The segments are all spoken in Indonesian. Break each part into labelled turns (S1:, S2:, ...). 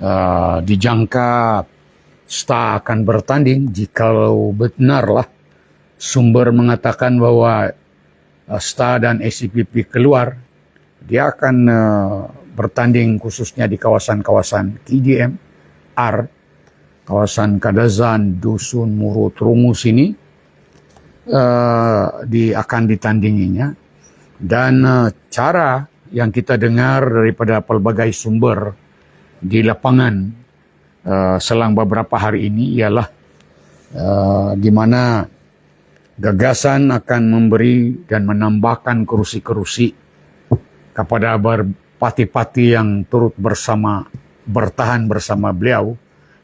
S1: uh, dijangka Sta akan bertanding jikalau benarlah sumber mengatakan bahwa uh, Sta dan SCPP keluar dia akan uh, bertanding khususnya di kawasan-kawasan KDM, R, kawasan Kadazan, Dusun, Murut, Rungus ini uh, di, akan ditandinginya. Dan uh, cara yang kita dengar daripada pelbagai sumber di lapangan uh, selang beberapa hari ini ialah uh, di mana gagasan akan memberi dan menambahkan kerusi-kerusi kepada berpati-pati yang turut bersama bertahan bersama beliau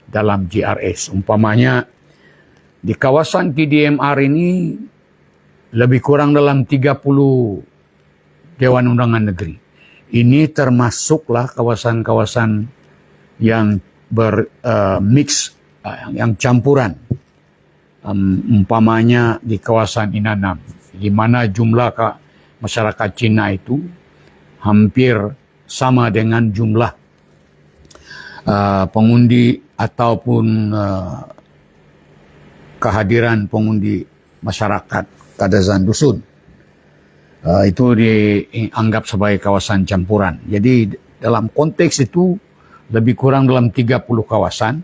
S1: dalam GRS. Umpamanya di kawasan TDMR ini lebih kurang dalam 30 Dewan Undangan Negeri. Ini termasuklah kawasan-kawasan yang bermix uh, uh, yang campuran. Um, umpamanya di kawasan Inanam, di mana jumlah ka, masyarakat Cina itu hampir sama dengan jumlah uh, pengundi ataupun uh, kehadiran pengundi masyarakat Kadazan Dusun. Uh, itu dianggap sebagai kawasan campuran. Jadi dalam konteks itu lebih kurang dalam 30 kawasan.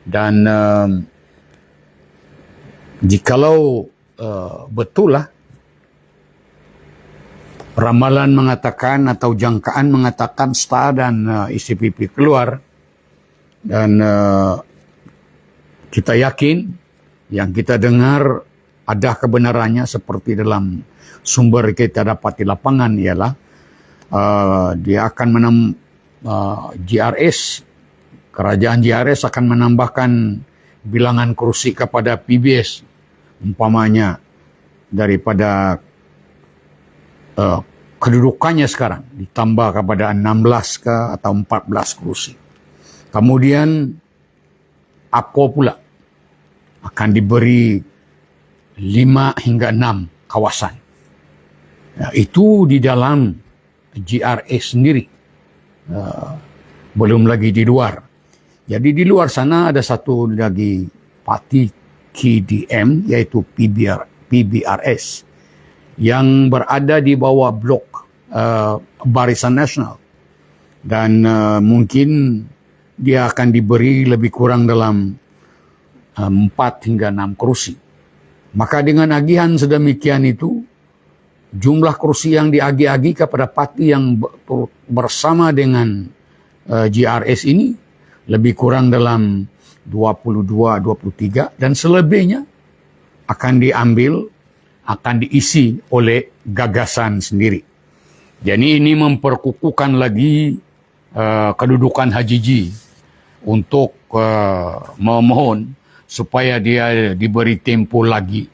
S1: Dan uh, jikalau uh, betul lah ramalan mengatakan atau jangkaan mengatakan STA dan uh, ICPP keluar. Dan uh, kita yakin yang kita dengar ada kebenarannya seperti dalam sumber kita dapat di lapangan ialah uh, dia akan menam uh, GRS kerajaan GRS akan menambahkan bilangan kursi kepada PBS umpamanya daripada uh, kedudukannya sekarang ditambah kepada 16 ke atau 14 kursi. Kemudian APCO pula akan diberi 5 hingga 6 kawasan. Ya, itu di dalam GRS sendiri. Uh, belum lagi di luar. Jadi di luar sana ada satu lagi parti KDM yaitu PBR, PBRS yang berada di bawah blok uh, Barisan Nasional dan uh, mungkin dia akan diberi lebih kurang dalam uh, 4 hingga 6 kursi. Maka dengan agihan sedemikian itu jumlah kursi yang diagi-agi kepada parti yang bersama dengan uh, GRS ini lebih kurang dalam 22 23 dan selebihnya akan diambil akan diisi oleh gagasan sendiri. Jadi ini memperkukuhkan lagi uh, kedudukan Haji untuk uh, memohon supaya dia diberi tempo lagi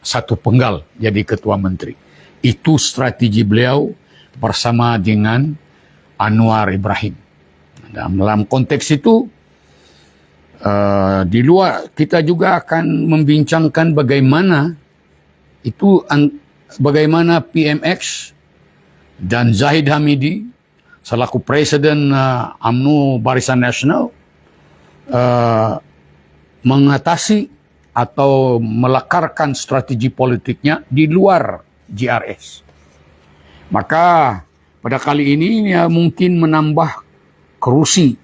S1: satu penggal jadi ketua menteri itu strategi beliau bersama dengan Anwar Ibrahim. Dalam konteks itu, uh, di luar kita juga akan membincangkan bagaimana itu bagaimana PMX dan Zahid Hamidi selaku Presiden uh, Barisan Nasional uh, mengatasi atau melekarkan strategi politiknya di luar GRS. Maka pada kali ini ya mungkin menambah kerusi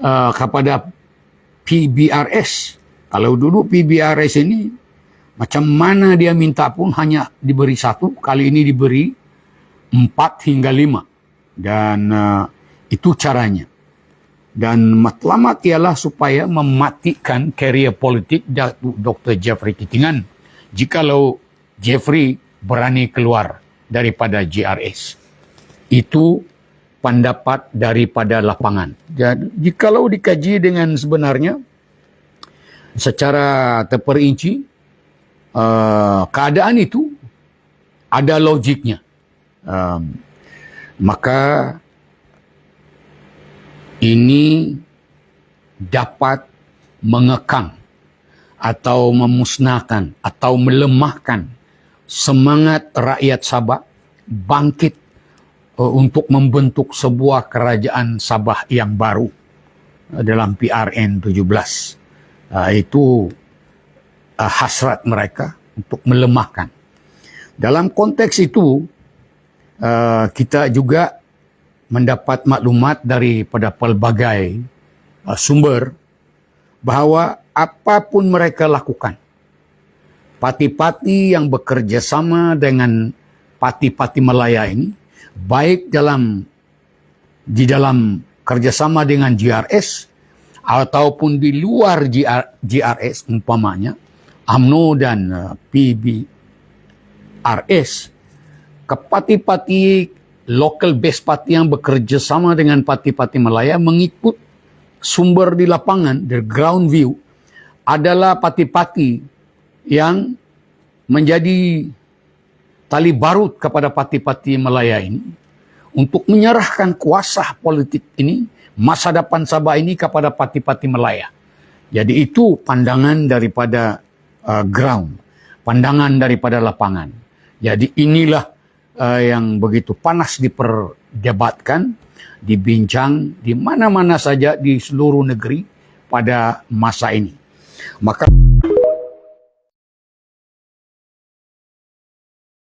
S1: uh, kepada PBRS. Kalau dulu PBRS ini macam mana dia minta pun hanya diberi satu, kali ini diberi empat hingga lima. Dan uh, itu caranya. Dan matlamat ialah supaya mematikan karier politik Dr. Jeffrey Kitingan. Jikalau Jeffrey berani keluar daripada GRS. Itu pendapat daripada lapangan. Jadi jikalau dikaji dengan sebenarnya secara terperinci uh, keadaan itu ada logiknya. Um, maka ini dapat mengekang atau memusnahkan atau melemahkan semangat rakyat Sabah bangkit uh, untuk membentuk sebuah kerajaan Sabah yang baru uh, dalam PRN 17. Uh, itu hasrat mereka untuk melemahkan. Dalam konteks itu, kita juga mendapat maklumat daripada pelbagai sumber bahawa apa pun mereka lakukan, parti-parti yang bekerja sama dengan parti-parti Malaya ini, baik dalam di dalam kerjasama dengan GRS ataupun di luar GR, GRS umpamanya AMNO dan uh, PBRS ke parti-parti local base party yang bekerja sama dengan parti-parti Malaya mengikut sumber di lapangan the ground view adalah parti-parti yang menjadi tali barut kepada parti-parti Malaya ini untuk menyerahkan kuasa politik ini, masa depan Sabah ini kepada parti-parti Malaya. Jadi itu pandangan daripada uh, ground, pandangan daripada lapangan. Jadi inilah uh, yang begitu panas diperdebatkan, dibincang di mana-mana saja di seluruh negeri pada masa ini. Maka